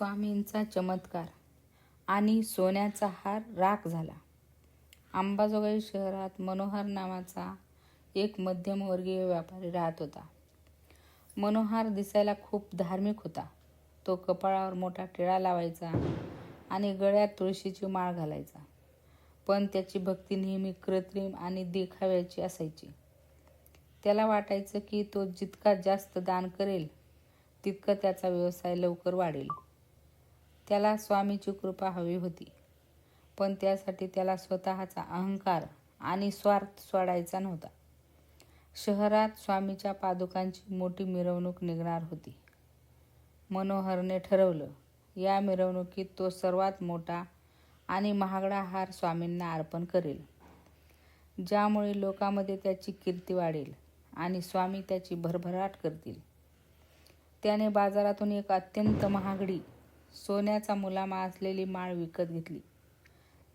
स्वामींचा चमत्कार आणि सोन्याचा हार राख झाला. अंबाजोगाई शहरात मनोहर नावाचा एक मध्यमवर्गीय व्यापारी राहत होता. मनोहर दिसायला खूप धार्मिक होता. तो कपाळावर मोठा टिळा लावायचा आणि गळ्यात तुळशीची माळ घालायचा. पण त्याची भक्ती नेहमी कृत्रिम आणि देखाव्याची असायची. त्याला वाटायचं की तो जितका जास्त दान करेल तितकं त्याचा व्यवसाय लवकर वाढेल. त्याला स्वामीची कृपा हवी होती. पण त्यासाठी त्याला स्वतःचा अहंकार आणि स्वार्थ सोडायचा नव्हता. शहरात स्वामीच्या पादुकांची मोठी मिरवणूक निघणार होती. मनोहरने ठरवलं या मिरवणुकीत तो सर्वात मोठा आणि महागडा हार स्वामींना अर्पण करेल. ज्यामुळे लोकांमध्ये त्याची कीर्ती वाढेल आणि स्वामी त्याची भरभराट करतील. त्याने बाजारातून एक अत्यंत महागडी सोन्याचा मुलामा असलेली माळ विकत घेतली.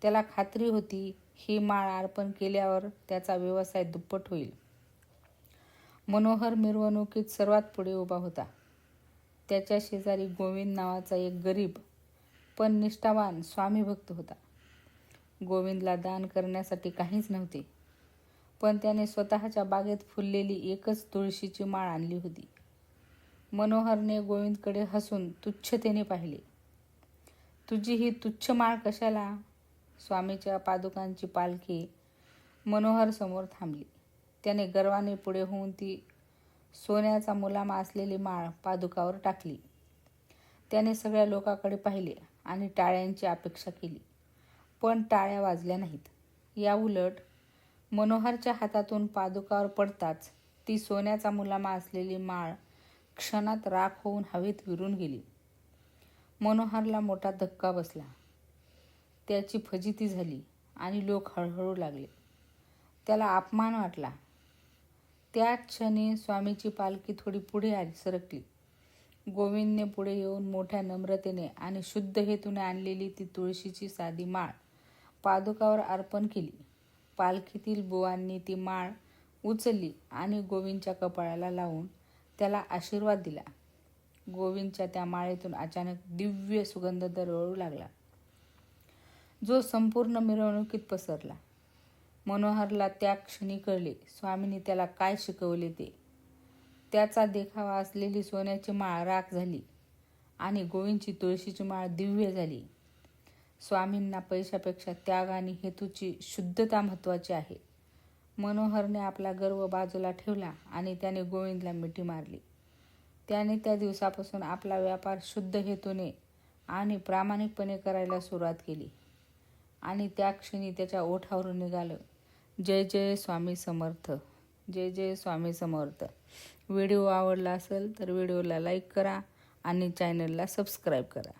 त्याला खात्री होती ही माळ अर्पण केल्यावर त्याचा व्यवसाय दुप्पट होईल. मनोहर मिरवणुकीत सर्वात पुढे उभा होता. त्याच्या शेजारी गोविंद नावाचा एक गरीब पण निष्ठावान स्वामीभक्त होता. गोविंदला दान करण्यासाठी काहीच नव्हते पण त्याने स्वतःच्या बागेत फुललेली एकच तुळशीची माळ आणली होती. मनोहरने गोविंदकडे हसून तुच्छतेने पाहिले. तुझी ही तुच्छ माळ कशाला? स्वामीच्या पादुकांची पालखी मनोहर समोर थांबली. त्याने गर्वाने पुढे होऊन ती सोन्याचा मुलामा असलेली माळ पादुकावर टाकली. त्याने सगळ्या लोकाकडे पाहिले आणि टाळ्यांची अपेक्षा केली. पण टाळ्या वाजल्या नाहीत. या उलट मनोहरच्या हातातून पादुकावर पडताच ती सोन्याचा मुलामा असलेली माळ क्षणात राख होऊन हवेत विरून गेली. मनोहरला मोठा धक्का बसला. त्याची फजिती झाली आणि लोक हळहळू लागले. त्याला अपमान वाटला. त्याच क्षणी स्वामीची पालखी थोडी पुढे आली सरकली. गोविंदने पुढे येऊन मोठ्या नम्रतेने आणि शुद्ध हेतूने आणलेली ती तुळशीची साधी माळ पादुकावर अर्पण केली. पालखीतील बुवांनी ती माळ उचलली आणि गोविंदच्या कपाळाला लावून त्याला आशीर्वाद दिला. गोविंदच्या त्या माळेतून अचानक दिव्य सुगंध दरवळू लागला. जो संपूर्ण मिरवणुकीत पसरला. मनोहरला त्या क्षणी कळले स्वामींनी त्याला काय शिकवले ते. त्याचा देखावा असलेली सोन्याची माळ राख झाली आणि गोविंदची तुळशीची माळ दिव्य झाली. स्वामींना पैशापेक्षा त्याग आणि हेतूची शुद्धता महत्त्वाची आहे. मनोहरने आपला गर्व बाजूला ठेवला आणि त्याने गोविंदला मिठी मारली. त्याने त्या दिवसापासून आपला व्यापार शुद्ध हेतूने आणि प्रामाणिकपणे करायला सुरुवात केली. आणि त्या क्षणी त्याच्या ओठावरून निघालं. जय जय स्वामी समर्थ. जय जय स्वामी समर्थ. व्हिडिओ आवडला असेल तर व्हिडिओला लाईक करा आणि चॅनलला सबस्क्राईब करा.